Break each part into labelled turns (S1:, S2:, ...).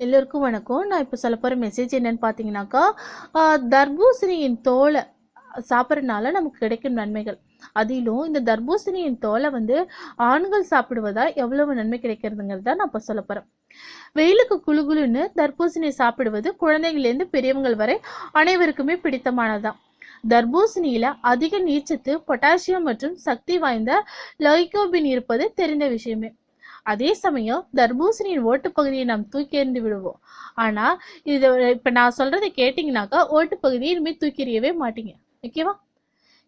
S1: எல்லோருக்கும் வணக்கம். நான் இப்போ சொல்ல போகிற மெசேஜ் என்னன்னு பார்த்தீங்கன்னாக்கா தர்பூசணியின் தோலை சாப்பிட்றதுனால நமக்கு கிடைக்கும் நன்மைகள். அதிலும் இந்த தர்பூசணியின் தோலை வந்து ஆண்கள் சாப்பிடுவதா எவ்வளவு நன்மை கிடைக்கிறதுங்கிறத நான் இப்போ சொல்ல போகிறேன் வெயிலுக்கு குழுகுலுன்னு தர்பூசணி சாப்பிடுவது குழந்தைங்கள்லேருந்து பெரியவங்கள் வரை அனைவருக்குமே பிடித்தமானதுதான் தர்பூசணியில அதிக நீர்ச்சத்து பொட்டாசியம் மற்றும் சக்தி வாய்ந்த லைகோபின் இருப்பது தெரிந்த விஷயமே. அதே சமயம் தர்பூசணியின் ஓட்டுப்பகுதியை நாம் தூக்கி எறிந்து விடுவோம். ஆனா இது இப்ப நான் சொல்றதை கேட்டீங்கன்னாக்கா ஓட்டுப்பகுதியை இனிமேல் தூக்கி எறியவே மாட்டீங்க. ஓகேவா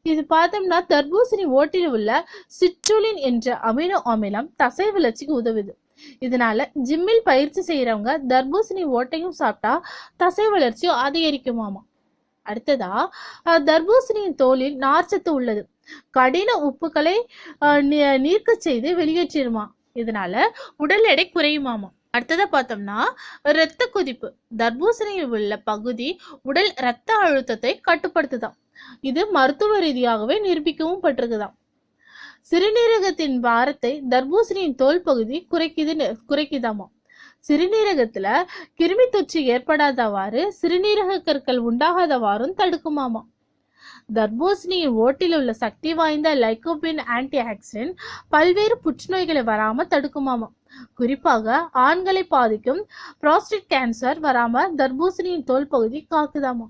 S1: இது பார்த்தோம்னா தர்பூசணி ஓட்டில் உள்ள சிட்ருலின் என்ற அமினோ அமிலம் தசை வளர்ச்சிக்கு உதவுது. இதனால ஜிம்மில் பயிற்சி செய்யறவங்க தர்பூசணி ஓட்டையும் சாப்பிட்டா தசை வளர்ச்சியும் அதிகரிக்குமாமா. அடுத்ததா தர்பூசணியின் தோலில் நார்ச்சத்து உள்ளது. கடின உப்புக்களை அஹ், நீ- செய்து வெளியேற்றிடுமா. இதனால உடல் எடை குறையுமாமா? அடுத்ததை பார்த்தோம்னா இரத்த கொதிப்பு. தர்பூசணியில் உள்ள பகுதி உடல் இரத்த அழுத்தத்தை கட்டுப்படுத்துதான் இது மருத்துவ ரீதியாகவே நிரூபிக்கவும் பட்டிருக்குதான் சிறுநீரகத்தின் பாரத்தை தர்பூசணியின் தோல் பகுதி குறைக்குது குறைக்குதாமா? சிறுநீரகத்துல கிருமி தொற்று ஏற்படாதவாறு சிறுநீரக கற்கள் உண்டாகாதவாறும் தடுக்குமாமா? தர்பூசணியின் ஓட்டில் உள்ள சக்தி வாய்ந்த லைகோபின் ஆன்டி ஆக்சிடென்ட் பல்வேறு புற்றுநோய்களை வராமல் தடுக்குமாமா. குறிப்பாக ஆண்களை பாதிக்கும் புரோஸ்டேட் கேன்சர் வராம தர்பூசணியின் தோல் பகுதி காக்குதாமா.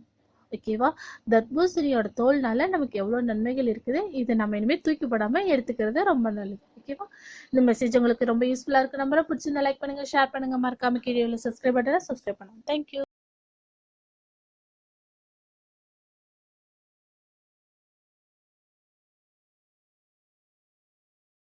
S1: ஓகேவா தர்பூசணியோட தோல்னால நமக்கு எவ்வளோ நன்மைகள் இருக்குது? இது நம்ம இனிமேல் தூக்கிப்படாமல் எடுத்துக்கிறது ரொம்ப நல்லது. ஓகேவா இந்த மெசேஜ் உங்களுக்கு ரொம்ப யூஸ்ஃபுல்லாக இருக்கு. நம்பரை பிடிச்சிருந்தா லைக் பண்ணுங்க ஷேர் பண்ணுங்க. மறக்காம கீழே உள்ள சப்ஸ்கிரைப் பட்டனை சப்ஸ்கிரைப் பண்ணுங்க தேங்க்யூ